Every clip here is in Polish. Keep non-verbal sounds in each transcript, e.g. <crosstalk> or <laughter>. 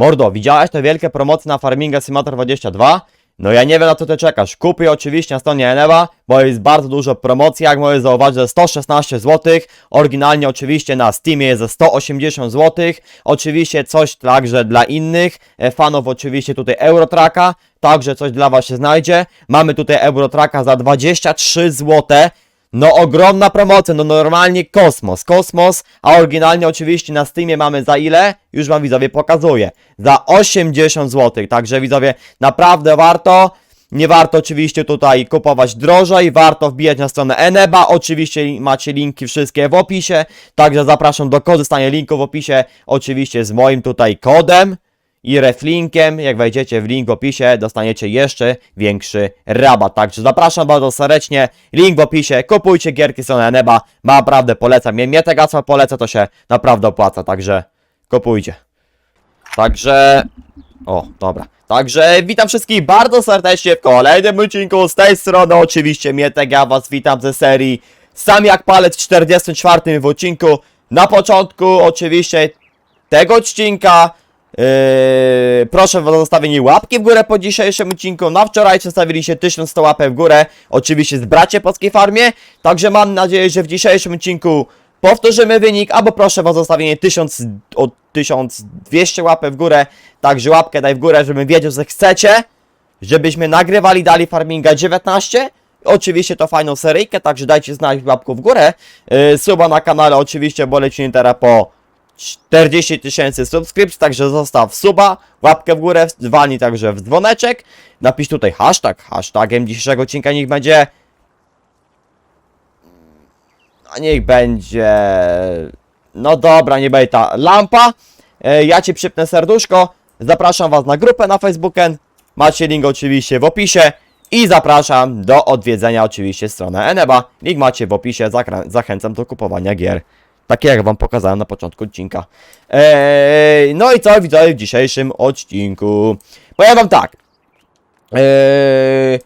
Mordo, widziałeś te wielkie promocje na Farminga Simulator 22? No ja nie wiem na co ty czekasz. Kupuj oczywiście na stronie Eneba, bo jest bardzo dużo promocji, jak możesz zauważyć, za 116 zł. Oryginalnie oczywiście na Steamie jest za 180 zł. Oczywiście coś także dla innych e, fanów, oczywiście tutaj Eurotraka, także coś dla was się znajdzie. Mamy tutaj Eurotraka za 23 zł. No ogromna promocja, no normalnie kosmos, kosmos, a oryginalnie oczywiście na Steamie mamy za ile? Już wam widzowie pokazuję. Za 80 zł, także widzowie naprawdę warto. Nie warto oczywiście tutaj kupować drożej, warto wbijać na stronę Eneba, oczywiście macie linki wszystkie w opisie, także zapraszam do korzystania linku w opisie, oczywiście z moim tutaj kodem i reflinkiem, jak wejdziecie w link w opisie, dostaniecie jeszcze większy rabat. Także zapraszam bardzo serdecznie, link w opisie, kupujcie gierki strony Neba, naprawdę polecam. Mnie, mnie te gasła poleca, to się naprawdę opłaca, także kupujcie. Także... O, dobra. Także witam wszystkich bardzo serdecznie w kolejnym odcinku z tej strony oczywiście Mietek, ja was witam ze serii Sam jak palec w 44 w odcinku. Na początku oczywiście tego odcinka Yy, proszę o zostawienie łapki w górę po dzisiejszym odcinku. Na wczoraj zostawiliście 1100 łapek w górę. Oczywiście z bracie Polskiej Farmie. Także mam nadzieję, że w dzisiejszym odcinku powtórzymy wynik. Albo proszę o zostawienie 1000, o 1200 łapek w górę. Także łapkę daj w górę, żebym wiedział, że chcecie. Żebyśmy nagrywali dalej Farminga 19. Oczywiście to fajną seryjkę, także dajcie znać łapkę w górę. Yy, suba na kanale oczywiście, bo lecimy teraz po 40 tysięcy subskrypcji, także zostaw suba, łapkę w górę, dzwoni także w dzwoneczek, napisz tutaj hashtag, hashtagiem dzisiejszego odcinka niech będzie a niech będzie no dobra, nie będzie ta lampa, e, ja Ci przypnę serduszko, zapraszam Was na grupę na Facebooken, macie link oczywiście w opisie i zapraszam do odwiedzenia oczywiście strony Eneba, link macie w opisie, zachęcam do kupowania gier. Takie jak wam pokazałem na początku odcinka. Eee, no i co widzę w dzisiejszym odcinku? Powiem wam tak. Eee,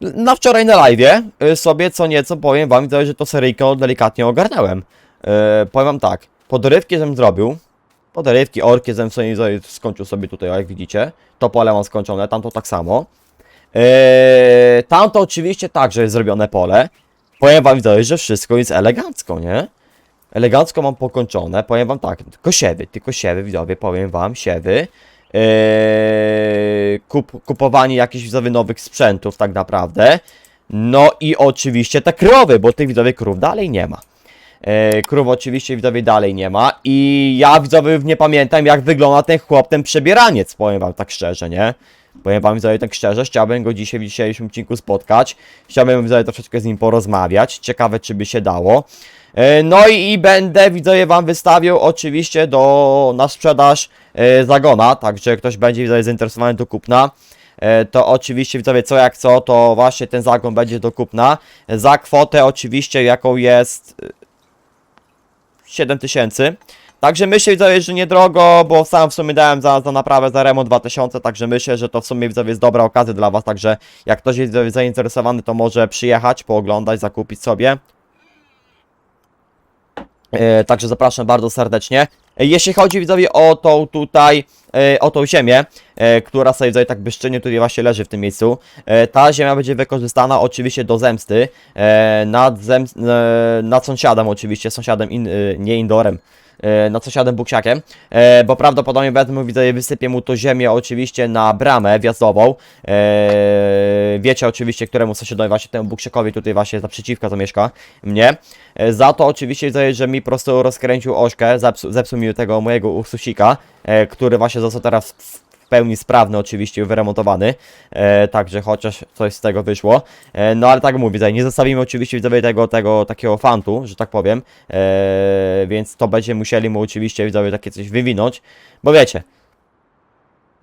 na wczoraj na live sobie co nieco powiem wam, widzę, że to seryjkę delikatnie ogarnąłem. Eee, powiem wam tak. Podrywki żem zrobił. Podrywki, orki żem sobie skończył sobie tutaj, jak widzicie. To pole mam skończone, tamto tak samo. Eee, tamto oczywiście także jest zrobione pole. Powiem wam, widzę, że wszystko jest elegancko, nie? Elegancko mam pokończone, powiem wam tak, tylko siewy, tylko siewy, widzowie, powiem wam, siewy. Eee, kup, kupowanie jakichś nowych sprzętów tak naprawdę. No i oczywiście te krowy, bo tych widzowie krów dalej nie ma. Eee, krów oczywiście widzowie dalej nie ma i ja widzowie nie pamiętam jak wygląda ten chłop, ten przebieraniec, powiem wam tak szczerze, nie? Powiem wam widzowie tak szczerze, chciałbym go dzisiaj w dzisiejszym odcinku spotkać. Chciałbym widzowie troszeczkę z nim porozmawiać. Ciekawe czy by się dało. E, No i, i będę widzowie wam wystawiał oczywiście do na sprzedaż e, zagona, także ktoś będzie widzowie zainteresowany do kupna. e, To oczywiście widzowie co jak co, to właśnie ten zagon będzie do kupna. Za kwotę oczywiście jaką jest e, 7000. Także myślę widzowie, że niedrogo, bo sam w sumie dałem za, za naprawę, za remont 2000, także myślę, że to w sumie widzowie jest dobra okazja dla was, także jak ktoś jest zainteresowany, to może przyjechać, pooglądać, zakupić sobie. E, także zapraszam bardzo serdecznie. E, Jeśli chodzi widzowie o tą tutaj, e, o tą ziemię, która sobie tutaj tak byszczynie tutaj właśnie leży w tym miejscu, ta ziemia będzie wykorzystana oczywiście do zemsty e, nad, nad sąsiadem oczywiście, sąsiadem in, nie indorem, nad sąsiadem Buksiakiem, e, bo prawdopodobnie wezmę widzowie, wysypię mu to ziemię oczywiście na bramę wjazdową, e, wiecie oczywiście, któremu sąsiadowi właśnie temu Buksiakowi tutaj właśnie naprzeciwka to mieszka, mnie, Za to oczywiście widzę, że mi po prostu rozkręcił ośkę, zepsuł, zepsuł mi tego mojego Ursusika, który właśnie został teraz w pełni sprawny oczywiście, wyremontowany, e, także chociaż coś z tego wyszło. E, no ale tak mówię, tutaj nie zostawimy oczywiście widzowie tego, tego takiego fantu, że tak powiem, e, więc to będziemy musieli mu oczywiście widzowie takie coś wywinąć, bo wiecie,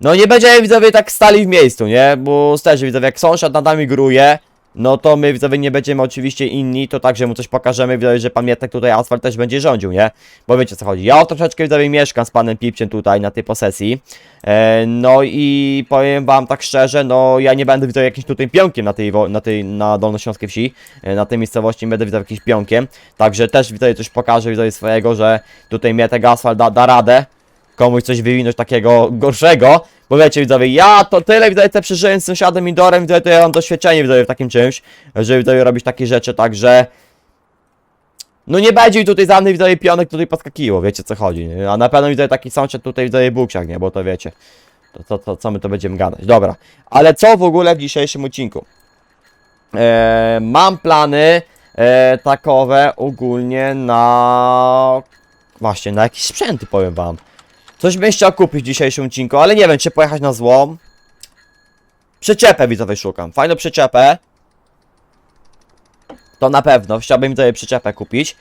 no nie będziemy widzowie tak stali w miejscu, nie? Bo też widzowie, jak sąsiad nad nami gruje, no to my widzowie nie będziemy oczywiście inni, to także mu coś pokażemy, widzowie, że pan Mietek tutaj asfalt też będzie rządził, nie? Bo wiecie co chodzi. Ja troszeczkę widzowie mieszkam z panem Pipciem tutaj na tej posesji. E, no i powiem wam tak szczerze, no ja nie będę widzowie jakimś tutaj pionkiem na tej, na tej, na Dolnośląskiej wsi, e, na tej miejscowości nie będę widzowie jakimś pionkiem. Także też widzowie coś pokażę widzowie swojego, że tutaj Mietek asfalt da, da radę. Komuś coś wywinąć takiego gorszego, bo wiecie widzowie, ja to tyle widzowie te przeżyłem z sąsiadem Indorem, widzowie to ja mam doświadczenie widzowie w takim czymś, że widzowie robić takie rzeczy, także no nie będzie mi tutaj za mnie widzowie pionek tutaj podskakiło, wiecie co chodzi, nie? a na pewno widzowie taki sąsiad tutaj widzowie buksiak, nie, bo to wiecie, to, to, to co my to będziemy gadać, dobra, ale co w ogóle w dzisiejszym odcinku? E, mam plany e, takowe ogólnie na. Właśnie, na jakieś sprzęty powiem wam. Coś bym chciał kupić w dzisiejszym odcinku, ale nie wiem, czy pojechać na złom. Przyczepę widzowie szukam. Fajną przyczepę. To na pewno. Chciałbym tutaj przyczepę kupić.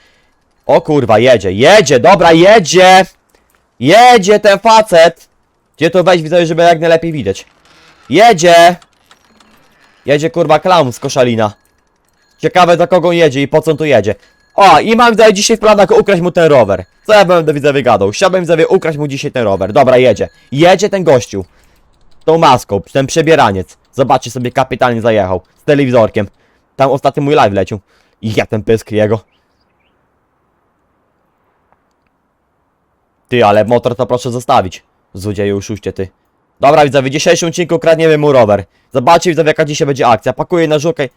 O kurwa, jedzie, jedzie, dobra, jedzie! Jedzie ten facet! Gdzie to wejść widzowie, żeby jak najlepiej widać? Jedzie! Jedzie kurwa klaun z koszalina. Ciekawe do kogo jedzie i po co on tu jedzie. O, i mam tutaj dzisiaj w planach ukraść mu ten rower. Co ja będę widzowie gadał? Chciałbym widzowie ukraść mu dzisiaj ten rower. Dobra, jedzie. Jedzie ten gościu. Tą maską, ten przebieraniec. Zobaczcie sobie, kapitalnie zajechał. Z telewizorkiem. Tam ostatnio mój live leciał. I ja ten pysk jego. Ty, ale motor to proszę zostawić. Złodzieju, uszuście ty. Dobra widzowie, w dzisiejszym odcinku kradniemy mu rower. Zobaczcie widzowie jaka dzisiaj będzie akcja. Pakuję na żukę.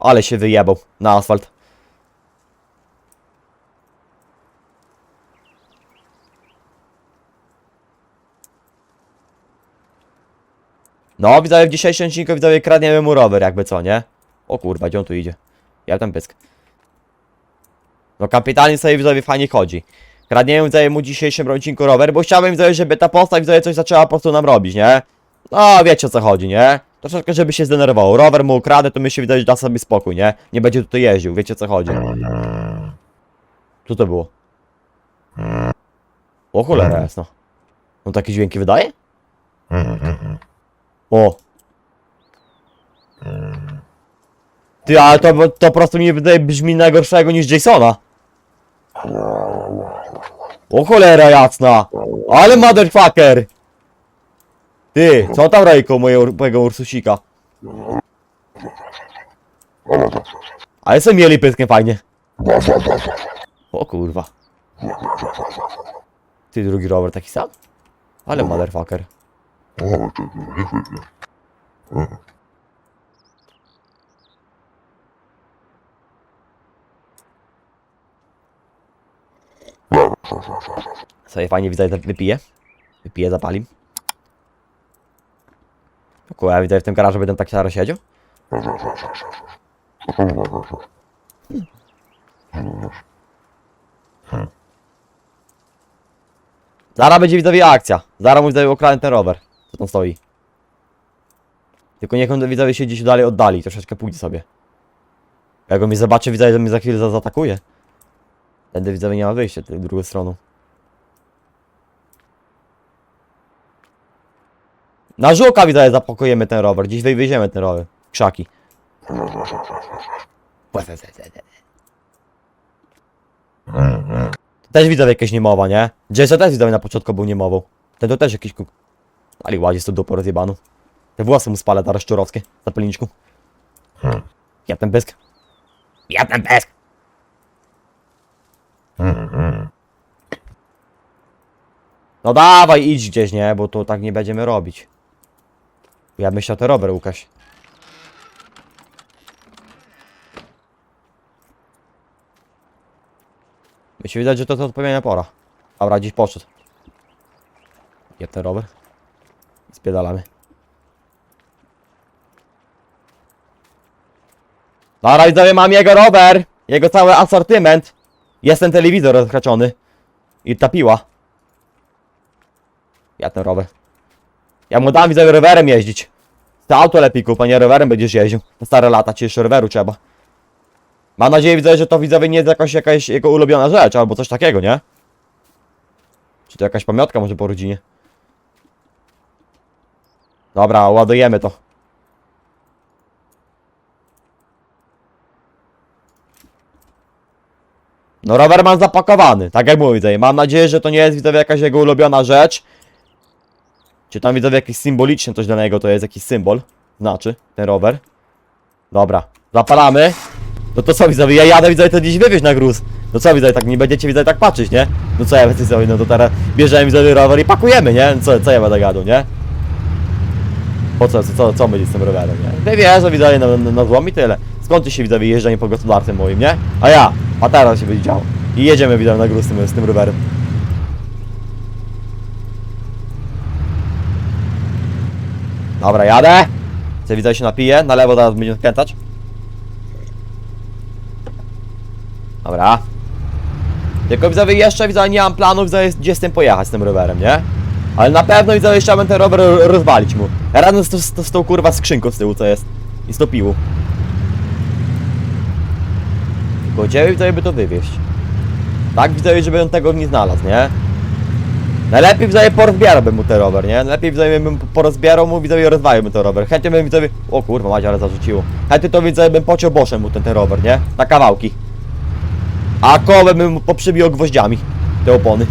Ale się wyjebał na asfalt. No widzowie, w dzisiejszym odcinku widzowie kradniemy mu rower jakby co, nie? O kurwa, gdzie on tu idzie? Ja ten pysk. No kapitalnie sobie widzowie fajnie chodzi. Kradniemy widzowie mu w dzisiejszym odcinku rower, bo chciałbym widzowie, żeby ta postać widzowie coś zaczęła po prostu nam robić, nie? No wiecie o co chodzi, nie? Troszeczkę żeby się zdenerwował. Rower mu ukradę, to my się widać da sobie spokój, nie? Nie będzie tutaj jeździł, wiecie o co chodzi. Co to było? O cholera jasno. On takie dźwięki wydaje? O. Ty, ale to, to po prostu mi wydaje brzmi najgorszego niż Jasona. O cholera jasna! Ale motherfucker! Ty, co tam moje, mojego Ursusika? Ale sobie mieli pyskiem fajnie. O kurwa. Ty drugi rower taki sam? Ale motherfucker. Sobie fajnie widzę, wypiję. Wypiję, zapalim. O Kurwa, ja widzę w tym garażu będę tak szaro siedział. Zara będzie widzowie akcja. Zara mu widzowie okradł ten rower. Co tam stoi. Tylko niech on widzowie się gdzieś dalej oddali. Troszeczkę pójdzie sobie. Jak on mnie zobaczy, widzowie, to mnie za chwilę za- zaatakuje. Tędy widzowie nie ma wyjścia, tą drugą stroną. Na żuka widzowie zapakujemy ten rower. Dziś wywieziemy ten rower. Krzaki. Też widzowie jakieś niemowa, nie? Jason też widzowie na początku był niemową. Ten to też jakiś Ale ładnie z tą dupą rozjebaną. Te włosy mu spalę teraz szczurowskie. Zapalniczku. Ja ten pysk. Ja ten pysk. No dawaj, idź gdzieś, nie? Bo to tak nie będziemy robić. Ja myślę, to rower, Łukasz. Mi się widać, że to, to odpowiednia pora. Dobra, gdzieś poszedł. Je ten rower. Spiedalamy. Dobra, widzowie, mam jego rower! Jego cały asortyment! Jest ten telewizor rozkraczony. I ta piła. Ja ten rower. Ja mu dam widzowie rowerem jeździć. To auto lepiej kup, a nie rowerem będziesz jeździł. Na stare lata ci jeszcze roweru trzeba. Mam nadzieję widzowie, że to widzowie nie jest jakaś, jakaś jego ulubiona rzecz, albo coś takiego, nie? Czy to jakaś pamiątka może po rodzinie? Dobra, ładujemy to. No rower mam zapakowany, tak jak mówię. Mam nadzieję, że to nie jest widzowie jakaś jego ulubiona rzecz. Czy tam widzowie jakieś symboliczne coś dla niego to jest jakiś symbol. Znaczy, ten rower. Dobra, zapalamy. No to co widzowie, ja jadę widzowie to gdzieś wywieźć na gruz. No co widzowie, tak nie będziecie widzowie tak patrzeć, nie? No co ja będę sobie, no to teraz bierzemy widzowie rower i pakujemy, nie? No Co, co ja będę gadał, nie? Po co, co, co, co będzie z tym rowerem, nie? Wy wierzę widzowie na, na, na tyle. Skąd ty się widzowie jeżdżenie po gospodarce moim, nie? A ja, a teraz się będzie działo. I jedziemy widzowie na górę z tym, z tym rowerem. Dobra, jadę. Co widzę się napije, na lewo zaraz będziemy skręcać. Dobra. Tylko widzowie jeszcze nie mam planów, gdzie z tym pojechać z tym rowerem, nie? Ale na pewno widzowie jeszcze chciałbym ten rower rozwalić mu. Razem z, z, z tą kurwa skrzynką z tyłu co jest. I z tą piłą. Tylko gdzie by to wywieźć? Tak widzowie, żeby on tego nie znalazł, nie? Najlepiej widzowie porozbierałbym mu ten rower, nie? Najlepiej widzowie bym porozbierał mu, widzowie rozwaliłbym ten rower. Chętnie bym widzowie... O kurwa, Macie, ale zarzuciło. Chętnie to widzowie bym pociął boszem mu ten, ten rower, nie? Na kawałki. A kołę bym mu poprzybił gwoździami. Te opony.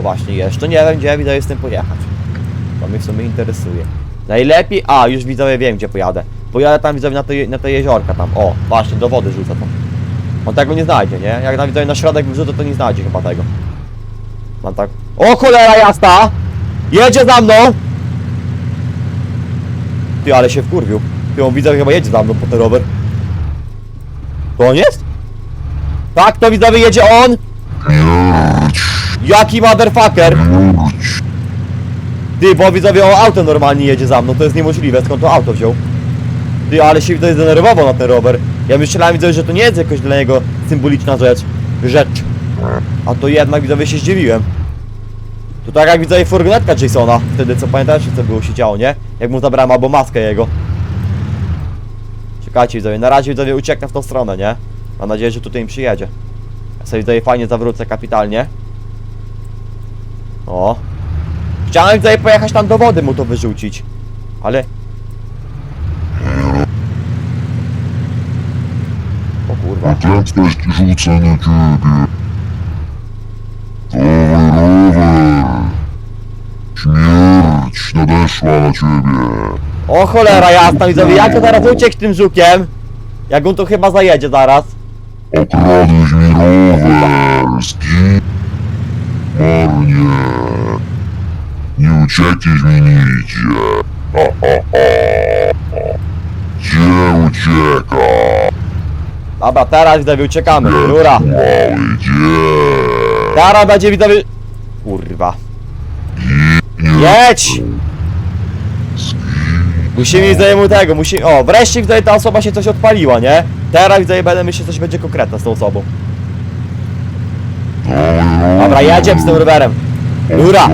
No właśnie, jeszcze nie wiem, gdzie widzowie z tym pojechać. To mnie w sumie interesuje. Najlepiej... A, już widzowie wiem, gdzie pojadę. Pojadę tam widzowie na te, na te jeziorka tam. O, właśnie, do wody rzucę to. On tego nie znajdzie, nie? Jak na widzowie na środek wrzucę, to nie znajdzie chyba tego. Mam tak... O cholera jasna! Jedzie za mną! Ty, ale się wkurwił. Ty, on widzowie chyba jedzie za mną po ten rower. To on jest? Tak, to widzowie jedzie on! Jaki motherfucker! Ty, bo widzowie on auto normalnie jedzie za mną, to jest niemożliwe, skąd to auto wziął? Ty, ale się widzowie zdenerwował na ten rower. Ja myślałem widzowie, że to nie jest jakoś dla niego symboliczna rzecz. Rzecz. A to jednak widzowie się zdziwiłem. To tak jak widzowie furgonetka Jasona, wtedy co pamiętacie co było się działo, nie? Jak mu zabrałem albo maskę jego. Czekajcie widzowie, na razie widzowie ucieknę w tą stronę, nie? Mam nadzieję, że tutaj im przyjedzie. Ja sobie fajnie zawrócę kapitalnie. O. Chciałem widzowie pojechać tam do wody mu to wyrzucić. Ale... O kurwa. Prędkość rzucę na ciebie. Dawaj rower. Śmierć nadeszła na ciebie. O cholera jasna widzowie, jak to teraz uciekł tym żukiem? Jak on to chyba zajedzie zaraz. Okradłeś mi rower. Zgin. Nie uciekniesz mi nigdzie. Ha, ha, ha. Gdzie ucieka? Dobra, teraz widzowie uciekamy. Rura. Mały gdzie? Teraz będzie widzowie... Kurwa. Jedź! Musimy widzowie mu tego, musimy... O, wreszcie widzowie ta osoba się coś odpaliła, nie? Teraz widzowie będę myśleć, coś będzie konkretne z tą osobą. Dobra, jedziemy z tym rowerem. Rura!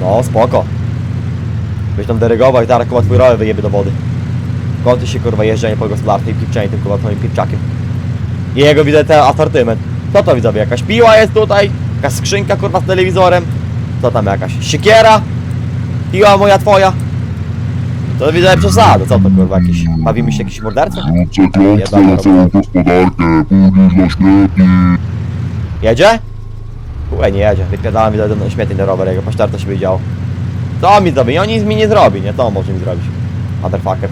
No, spoko. Byś tam dyrygował i zaraz kurwa twój rower wyjebie do wody. Koty się kurwa jeżdżenie po gospodarce i pipczenie tym kurwa twoim pipczakiem. I jego widzę ten asortyment. Co to widzowie? Jakaś piła jest tutaj? Jakaś skrzynka kurwa z telewizorem? Co tam jakaś? Siekiera? Piła moja twoja? To widzę przesady, co to kurwa jakieś? Bawimy się jakiś morderca? Rzucę klątwę na całą gospodarkę, pójdziesz na śmietnik. Jedzie? Kurde, nie jedzie. Wypierdałem widzę ten śmietnik ten rower, jego paszczarta się wiedział. Co mi zrobi? On nic mi nie zrobi, nie? To on może mi zrobić. Motherfucker.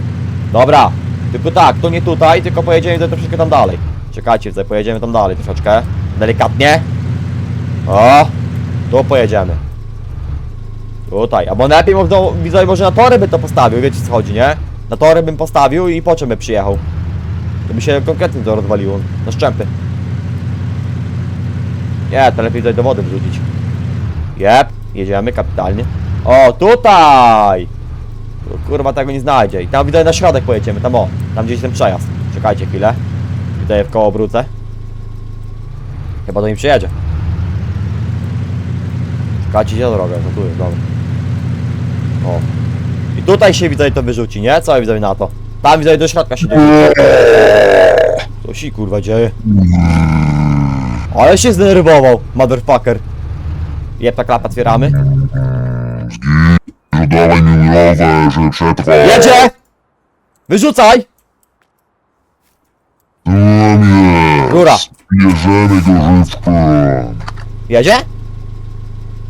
Dobra. Tylko tak, to nie tutaj, tylko pojedziemy tutaj troszeczkę tam dalej. Czekajcie, tutaj pojedziemy tam dalej troszeczkę. Delikatnie. O! Tu pojedziemy. Tutaj. Albo lepiej może, widzę, może na tory by to postawił, wiecie co chodzi, nie? Na tory bym postawił i po czym by przyjechał. To by się konkretnie to rozwaliło. Na szczępy. Nie, to lepiej tutaj do wody wrzucić. Jep, jedziemy kapitalnie. O, tutaj! Tu, kurwa tego nie znajdzie. I tam widać na środek pojedziemy, tam o. Tam gdzieś ten przejazd. Czekajcie chwilę. Tutaj w koło obrócę. Chyba do nim przyjedzie. Czekajcie się drogę, to tu jest, dobra. O. I tutaj się widzę to wyrzuci, nie? Co widzę na to? Tam widzę do środka się nie Co się kurwa dzieje? Ale się zdenerwował, motherfucker. Jeb ta klapa otwieramy. Dawaj mi rower. Jedzie! Wyrzucaj! Ramię. Rura. Bierzemy go żywcem. Jedzie?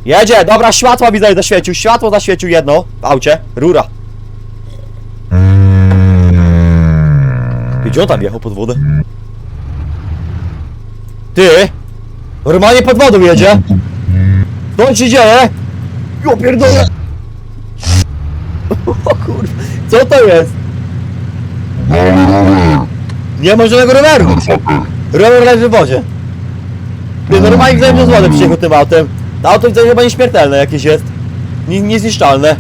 Jedzie, dobra, światła widzę zaświecił, światło zaświecił jedno w aucie, rura. Gdzie on tam jechał pod wodę? Ty! Normalnie pod wodą jedzie! Co się dzieje? Jo pierdolę! <laughs> O kurwa, co to jest? Nie ma żadnego roweru! Rower leży w wodzie. Ty normalnie gdybym przez wodę przyjechał tym autem. To auto widzę chyba nieśmiertelne jakieś jest. Nie, niezniszczalne.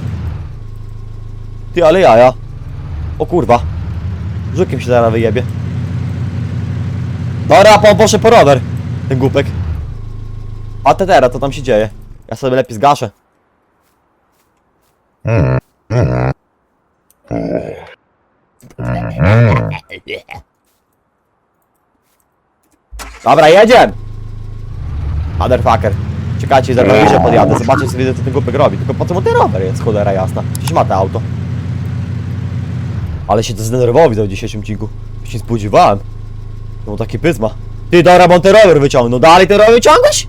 Ty, ale jaja. O kurwa. Żukiem się zaraz wyjebie. Dobra, po, po rower. Ten głupek. A te teraz, co tam się dzieje? Ja sobie lepiej zgaszę. Dobra, jedziemy! Motherfucker. Czekajcie, za bliżej podjadę, zobaczę sobie co ten głupek robi. Tylko po co mu ten rower jest, cholera jasna. Przecież ma to auto. Ale się to zdenerwował widzę w dzisiejszym odcinku. Się spodziewałem. No taki pyzma. Ty, dobra, bo on ten rower wyciągnął. Dalej ten rower wyciągasz?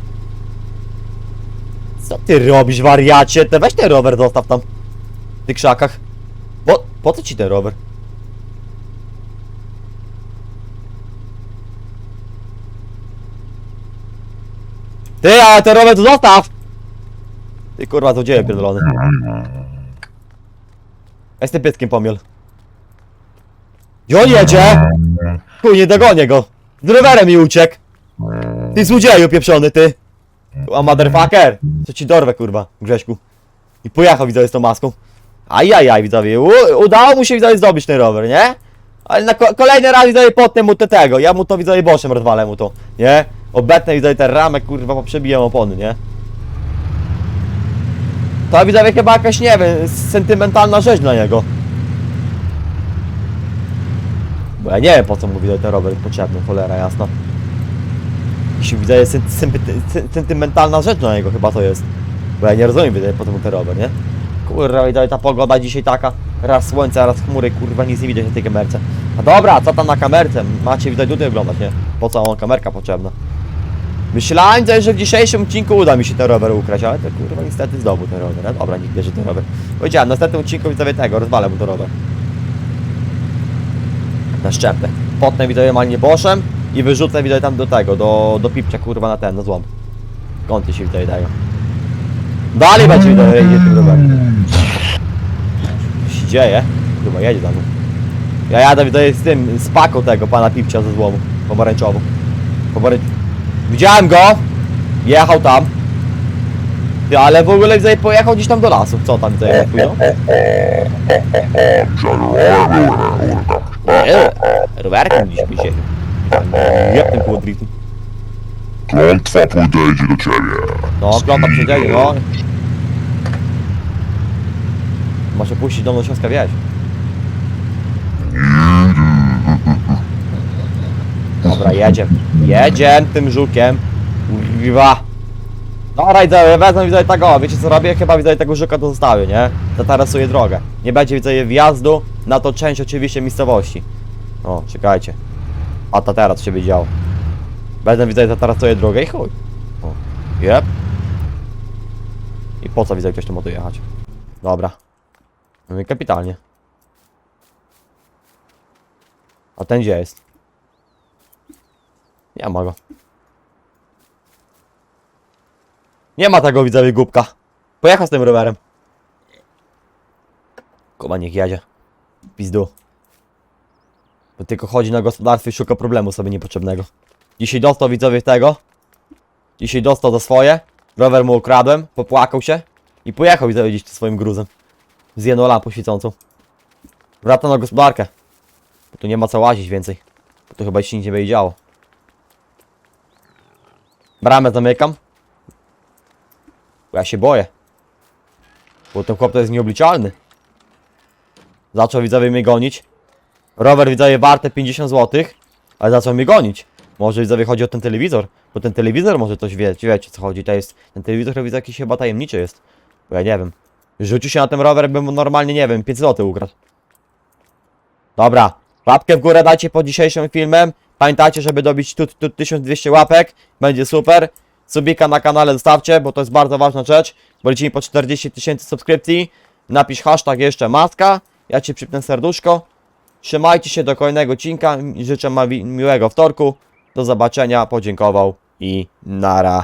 Co ty robisz, wariacie? Te weź ten rower zostaw tam. W tych krzakach. Po, po co ci ten rower? Ty, ale ten rower tu zostaw! Ty kurwa, to dzieje pierdolony. Jest tym pieskiem pomiel. Gdzie on jedzie? Chuj, nie dogonię go. Z rowerem mi uciekł. Ty złodzieju pieprzony, ty. A motherfucker. Co ci dorwę, kurwa, Grześku. I pojechał, widzowie, z tą maską. Ajajaj, widzowie. U, udało mu się, widzowie, zdobyć ten rower, nie? Ale na ko kolejny raz, widzowie, potnę mu te tego. Ja mu to, widzowie, boszem rozwalę mu to, nie? Obetnę, widzowie, te ramę, kurwa, poprzebijam opony, nie? To, widzowie, chyba jakaś, nie wiem, sentymentalna rzecz dla niego. Bo ja nie wiem po co mu widać ten rower jest potrzebny, cholera jasna. Jeśli widzę jest sentymentalna rzecz dla niego chyba to jest. Bo ja nie rozumiem widać po co mu ten rower, nie? Kurwa widać ta pogoda dzisiaj taka. Raz słońce, raz chmury, kurwa nic nie widać na tej kamerce. A dobra, co tam na kamerce? Macie widać tutaj oglądać, nie? Po co on kamerka potrzebna? Myślałem, że w dzisiejszym odcinku uda mi się ten rower ukraść, ale to kurwa niestety zdobył ten rower. Dobra, nikt bierze ten rower. Powiedziałem, w następnym odcinku widzowie tego, rozwalę mu ten rower na szczepę. Potnę widzowie malnie boszem i wyrzucę widzowie tam do tego, do, do pipcia kurwa na ten, na złom. Kąty się widzowie dają. Dalej będzie widzowie jedzie tym rowerem. Co się dzieje? Chyba jedzie mną. Ja jadę widzowie z tym, z paką tego pana pipcia ze złomu. Pomarańczową. Pomarań... Widziałem go! Jechał tam. Ty, ale w ogóle widzowie pojechał gdzieś tam do lasu. Co tam widzowie jak pójdą? Nie, rowerkiem gdzieś by się. Jak ten koło driftu? Klątwa podejdzie do ciebie. No, kląta przyjdzie, no. Może puścić do Śląska wieś. Dobra, jedziemy. Jedziemy tym żukiem. Kurwa. Dobra, widzę, wezmę widzę tego, wiecie co robię? Chyba widzę tego żuka to zostawię, nie? Zatarasuję drogę. Nie będzie widzę wjazdu na to część oczywiście miejscowości. O, czekajcie. A to teraz się widziało. Będę widzę zatarasuję drogę i chuj. O, jep. I po co widzę ktoś tu tu jechać? Dobra. No i kapitalnie. A ten gdzie jest? Nie ma go. Nie ma tego widzowie głupka. Pojechał z tym rowerem. Kuba niech jedzie. Pizdu. Bo tylko chodzi na gospodarstwie i szuka problemu sobie niepotrzebnego. Dzisiaj dostał widzowie tego. Dzisiaj dostał za swoje. Rower mu ukradłem, popłakał się i pojechał widzowie gdzieś swoim gruzem. Z jedną lampą świecącą. Wraca na gospodarkę. Bo tu nie ma co łazić więcej. Bo tu chyba się nic nie będzie działo. Bramę zamykam. Bo ja się boję. Bo ten chłop to jest nieobliczalny. Zaczął widzowie mnie gonić. Rower widzowie warte 50 zł, ale zaczął mnie gonić. Może widzowie chodzi o ten telewizor, bo ten telewizor może coś wie, wiecie co chodzi, to jest, ten telewizor chyba jakiś chyba tajemniczy jest, bo ja nie wiem. Rzucił się na ten rower, mu normalnie, nie wiem, 5 zł ukradł. Dobra, łapkę w górę dajcie pod dzisiejszym filmem, pamiętajcie, żeby dobić tu, tu 1200 łapek, będzie super. Subika na kanale zostawcie, bo to jest bardzo ważna rzecz, bo lecimy po 40 tysięcy subskrypcji. Napisz hashtag jeszcze maska, ja ci przypnę serduszko Trzymajcie się do kolejnego odcinka. Życzę miłego wtorku. Do zobaczenia. Podziękował i nara.